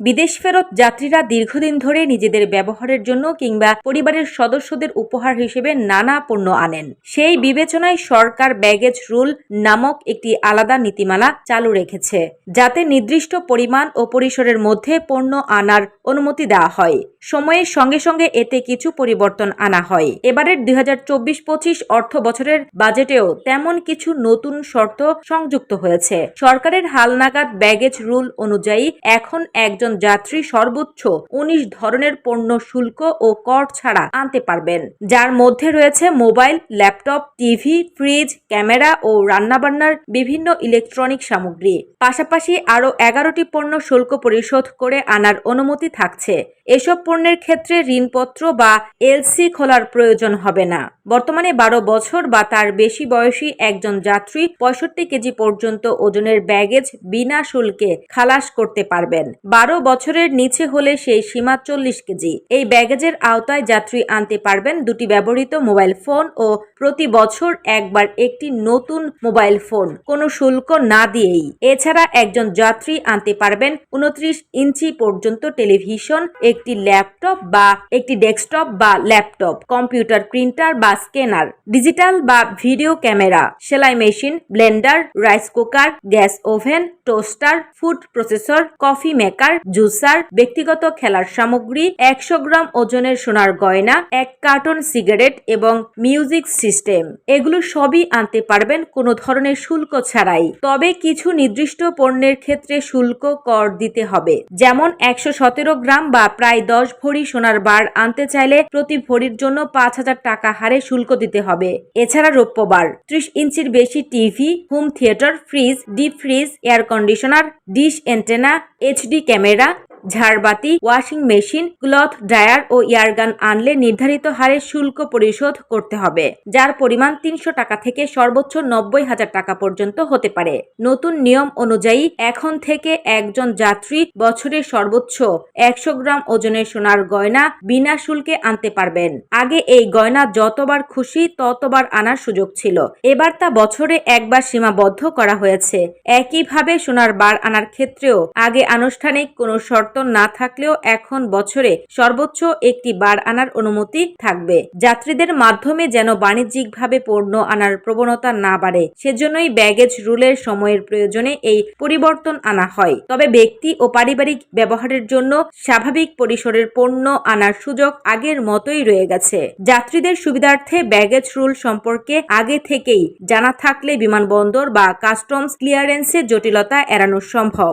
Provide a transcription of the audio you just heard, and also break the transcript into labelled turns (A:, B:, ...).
A: বিদেশ ফেরত যাত্রীরা দীর্ঘদিন ধরে নিজেদের ব্যবহারের জন্য কিংবা পরিবারের সদস্যদের উপহার হিসেবে নানা পণ্য আনেন। সেই বিবেচনায় সরকার ব্যাগেজ রুল নামক একটি আলাদা নীতিমালা চালু রেখেছে, যাতে নির্দিষ্ট পরিমাণ ও পরিসরের মধ্যে পণ্য আনার অনুমতি দেওয়া হয়। সময়ের সঙ্গে সঙ্গে এতে কিছু পরিবর্তন আনা হয়। এবারের দুই হাজার চব্বিশ পঁচিশ অর্থ বছরের বাজেটেও তেমন কিছু নতুন শর্ত সংযুক্ত হয়েছে। সরকারের হালনাগাদ ব্যাগেজ রুল অনুযায়ী এখন একজন যাত্রী সর্বোচ্চ উনিশ ধরনের পণ্য শুল্ক ও কর ছাড়া আনতে পারবেন, যার মধ্যে রয়েছে mobile, laptop, TV, fridge, camera ও রান্নাবান্নার বিভিন্ন ইলেকট্রনিক সামগ্রী। পাশাপাশি আরও এগারোটি পণ্য শুল্ক পরিশোধ করে আনার অনুমতি থাকছে। এসব পণ্যের ক্ষেত্রে ঋণপত্র বা এলসি খোলার প্রয়োজন হবে না। বর্তমানে বারো বছর বা তার বেশি বয়সী একজন যাত্রী পঁয়ষট্টি কেজি পর্যন্ত ওজনের ব্যাগেজ বিনা শুল্কে খালাস করতে পারবেন। বারো বছরের নিচে হলে সেই সীমা চল্লিশ কেজি। এই ব্যাগেজের আওতায় যাত্রী আনতে পারবেন দুটি ব্যবহৃত মোবাইল ফোন ও প্রতি বছর একবার একটি নতুন মোবাইল ফোন। কোনো শুল্ক না দিয়েই। এছাড়া একজন যাত্রী আনতে পারবেন উনত্রিশ ইঞ্চি পর্যন্ত টেলিভিশন, একটি ল্যাপটপ বা একটি ডেস্কটপ বা ল্যাপটপ, কম্পিউটার প্রিন্টার বা স্ক্যানার, ডিজিটাল বা ভিডিও ক্যামেরা, সেলাই machine, blender, rice cooker, gas oven, toaster, food processor, coffee maker juicer ব্যক্তিগত খেলার সামগ্রী, একশো গ্রাম ওজনের সোনার গয়না, এক কার্টন সিগারেট এবং মিউজিক সিস্টেম। এগুলো সবই আনতে পারবেন কোনো ধরনের শুল্ক ছাড়াই। তবে কিছু নির্দিষ্ট পণ্যের ক্ষেত্রে শুল্ক কর দিতে হবে। যেমন একশো সতেরো গ্রাম বা প্রায় দশ ভরি সোনার বার আনতে চাইলে প্রতি ভরির জন্য পাঁচ হাজার টাকা হারে শুল্ক দিতে হবে। এছাড়া রৌপ্য বার, ত্রিশ ইঞ্চির বেশি TV, home theatre, fridge, deep fridge, air conditioner, dish antenna HD camera manera ঝাড়বাতি, ওয়াশিং মেশিন, ক্লথ ড্রায়ার ও ইয়ারগান আনলে নির্ধারিত হারে শুল্ক পরিশোধ করতে হবে, যার পরিমাণ তিনশো টাকা থেকে সর্বোচ্চ নব্বই হাজার টাকা পর্যন্ত হতে পারে। নতুন নিয়ম অনুযায়ী এখন থেকে একজন যাত্রী বছরে সর্বোচ্চ একশো গ্রাম ওজনের সোনার গয়না বিনা শুল্কে আনতে পারবেন। আগে এই গয়না যতবার খুশি ততবার আনার সুযোগ ছিল। এবার তা বছরে একবার সীমাবদ্ধ করা হয়েছে। একইভাবে সোনার বার আনার ক্ষেত্রেও আগে আনুষ্ঠানিক কোনো শর্ত না থাকলেও এখন বছরে সর্বোচ্চ একটি বার আনার অনুমতি থাকবে। যাত্রীদের মাধ্যমে যেন বাণিজ্যিকভাবে পণ্য আনার প্রবণতা না বাড়ে, সেজন্যই ব্যাগেজ রুলের সময়ের প্রয়োজনে এই পরিবর্তন আনা হয়। তবে ব্যক্তি ও পারিবারিক ব্যবহারের জন্য স্বাভাবিক পরিসরের পণ্য আনার সুযোগ আগের মতোই রয়ে গেছে। যাত্রীদের সুবিধার্থে ব্যাগেজ রুল সম্পর্কে আগে থেকেই জানা থাকলে বিমানবন্দর বা কাস্টমস ক্লিয়ারেন্সের জটিলতা এড়ানো সম্ভব।